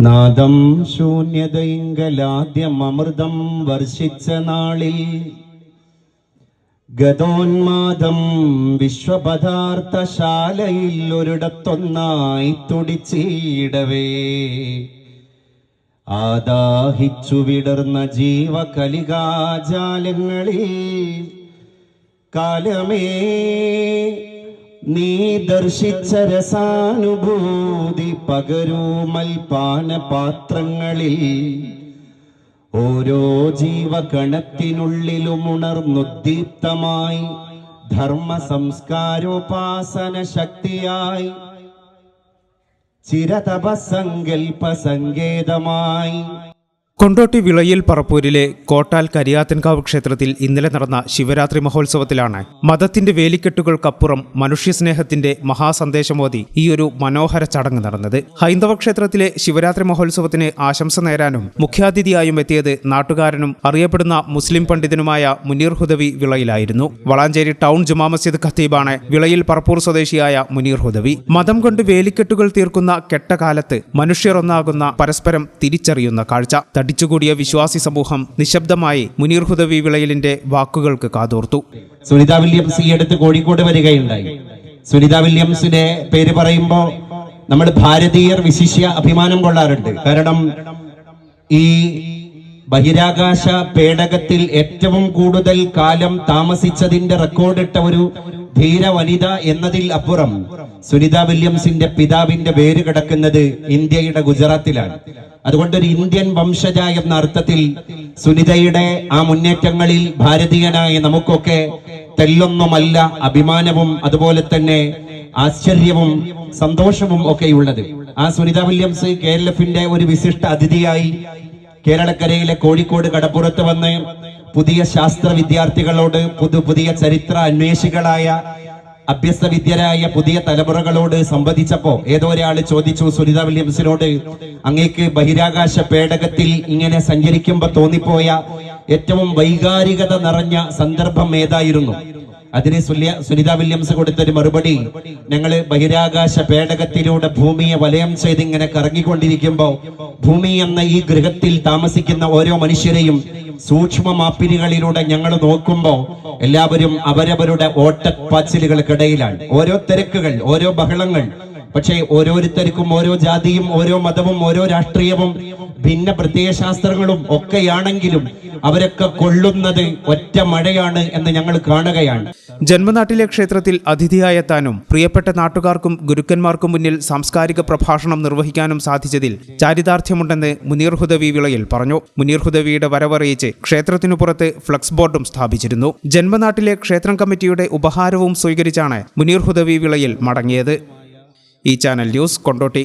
നാദം ശൂന്യതയിങ്കലാദ്യം അമൃതം വർഷിച്ച നാളിൽ ഗതോന്മാദം വിശ്വപദാർത്ഥശാലയിൽ ഒരിടത്തൊന്നായി തുടിച്ചിടവേ. ആദാഹിച്ചു വിടർന്ന ജീവകലികാജാലങ്ങളിൽ കാലമേ നീ ദർശിച്ച രസാനുഭൂതി പകരൂ മൽപാന പാത്രങ്ങളിൽ ഓരോ ജീവകണത്തിനുള്ളിലും ഉണർന്നുദ്ദീപ്തമായി ധർമ്മ സംസ്കാരോപാസന ശക്തിയായി ചിരതപസങ്കൽപ്പ സങ്കേതമായി കൊണ്ടോട്ടി വിളയിൽ പറപ്പൂരിലെ കോട്ടാൽ കരിയാത്തൻകാവ് ക്ഷേത്രത്തിൽ ഇന്നലെ നടന്ന ശിവരാത്രി മഹോത്സവത്തിലാണ് മതത്തിന്റെ വേലിക്കെട്ടുകൾക്കപ്പുറം മനുഷ്യസ്നേഹത്തിന്റെ മഹാസന്ദേശമോതി ഈ ഒരു മനോഹര ചടങ്ങ് നടന്നത്. ഹൈന്ദവ ക്ഷേത്രത്തിലെ ശിവരാത്രി മഹോത്സവത്തിന് ആശംസ നേരാനും മുഖ്യാതിഥിയായും എത്തിയത് നാട്ടുകാരനും അറിയപ്പെടുന്ന മുസ്ലിം പണ്ഡിതനുമായ മുനീർ ഹുദവി വിളയിലായിരുന്നു. വളാഞ്ചേരി ടൗൺ ജുമാ മസ്ജിദ് ഖത്തീബാണ് വിളയിൽ പറപ്പൂർ സ്വദേശിയായ മുനീർ ഹുദവി. മതം കൊണ്ട് വേലിക്കെട്ടുകൾ തീർക്കുന്ന കെട്ടകാലത്ത് മനുഷ്യർ ഒന്നാകുന്ന പരസ്പരം തിരിച്ചറിയുന്ന കാഴ്ച. തടിച്ചുകൂടിയ വിശ്വാസി സമൂഹം നിശബ്ദമായി മുനീർ ഹുദവി വിളയിലിന്റെ വാക്കുകൾക്ക് കാതോർത്തു. സുനിത വില്യംസ് ഈ അടുത്ത് കോഴിക്കോട് വരികയുണ്ടായി. സുനിത വില്യംസിന്റെ പേര് പറയുമ്പോൾ നമ്മൾ ഭാരതീയർ വിശിഷ്യ അഭിമാനം കൊള്ളാറുണ്ട്. കാരണം ഈ ബഹിരാകാശ പേടകത്തിൽ ഏറ്റവും കൂടുതൽ കാലം താമസിച്ചതിന്റെ റെക്കോർഡിട്ട ഒരു ധീര വനിത എന്നതിൽ അപ്പുറം സുനിത വില്യംസിന്റെ പിതാവിന്റെ പേര് കിടക്കുന്നത് ഇന്ത്യയുടെ ഗുജറാത്തിലാണ്. അതുകൊണ്ട് ഒരു ഇന്ത്യൻ വംശജ എന്ന അർത്ഥത്തിൽ സുനിതയുടെ ആ മുന്നേറ്റങ്ങളിൽ ഭാരതീയനായ നമുക്കൊക്കെ തെല്ലൊന്നുമല്ല അഭിമാനവും അതുപോലെ തന്നെ ആശ്ചര്യവും സന്തോഷവും ഒക്കെയുള്ളത്. ആ സുനിത വില്യംസ് കെ എൽ എഫിന്റെ ഒരു വിശിഷ്ട അതിഥിയായി കേരളക്കരയിലെ കോഴിക്കോട് കടപ്പുറത്ത് വന്ന് പുതിയ ശാസ്ത്ര വിദ്യാർത്ഥികളോട് പുതു പുതിയ ചരിത്ര അന്വേഷികളായ അഭ്യസ്ത വിദ്യരായ പുതിയ തലമുറകളോട് സംവദിച്ചപ്പോ ഏതോ ഒരാൾ ചോദിച്ചു സുനിത വില്യംസിനോട് അങ്ങേക്ക് ബഹിരാകാശ പേടകത്തിൽ ഇങ്ങനെ സഞ്ചരിക്കുമ്പോ തോന്നിപ്പോയ ഏറ്റവും വൈകാരികത നിറഞ്ഞ സന്ദർഭം ഏതായിരുന്നു? അതിന് സുനിത വില്യംസ് കൊടുത്തൊരു മറുപടി. ഞങ്ങൾ ബഹിരാകാശ പേടകത്തിലൂടെ ഭൂമിയെ വലയം ചെയ്ത് ഇങ്ങനെ കറങ്ങിക്കൊണ്ടിരിക്കുമ്പോ ഭൂമി എന്ന ഈ ഗൃഹത്തിൽ താമസിക്കുന്ന ഓരോ മനുഷ്യരെയും സൂക്ഷ്മ മാപ്പിനികളിലൂടെ ഞങ്ങൾ നോക്കുമ്പോൾ എല്ലാവരും അവരവരുടെ ഓട്ടപ്പാച്ചിലുകൾക്കിടയിലാണ്. ഓരോ തിരക്കുകൾ ഓരോ ബഹളങ്ങൾ പക്ഷേ ഓരോരുത്തർക്കും ഓരോ ജാതിയും ഓരോ മതവും ഓരോ രാഷ്ട്രീയവും ഭിന്ന പ്രത്യയശാസ്ത്രങ്ങളും ഒക്കെയാണെങ്കിലും അവരൊക്കെ കൊള്ളുന്നത് ഒറ്റ മഴയാണ് എന്ന് ഞങ്ങൾ കാണുകയാണ്. ജന്മനാട്ടിലെ ക്ഷേത്രത്തിൽ അതിഥിയായ താനും പ്രിയപ്പെട്ട നാട്ടുകാർക്കും ഗുരുക്കന്മാർക്കും മുന്നിൽ സാംസ്കാരിക പ്രഭാഷണം നിർവഹിക്കാനും സാധിച്ചതിൽ ചാരിതാർത്ഥ്യമുണ്ടെന്ന് മുനീർ ഹുദവി വിളയിൽ പറഞ്ഞു. മുനീർ ഹുദവിയുടെ വരവറിയിച്ച് ക്ഷേത്രത്തിനു പുറത്ത് ഫ്ലക്സ് ബോർഡും സ്ഥാപിച്ചിരുന്നു. ജന്മനാട്ടിലെ ക്ഷേത്രം കമ്മിറ്റിയുടെ ഉപഹാരവും സ്വീകരിച്ചാണ് മുനീർ ഹുദവി വിളയിൽ മടങ്ങിയത്. ഈ channel news Kondotty.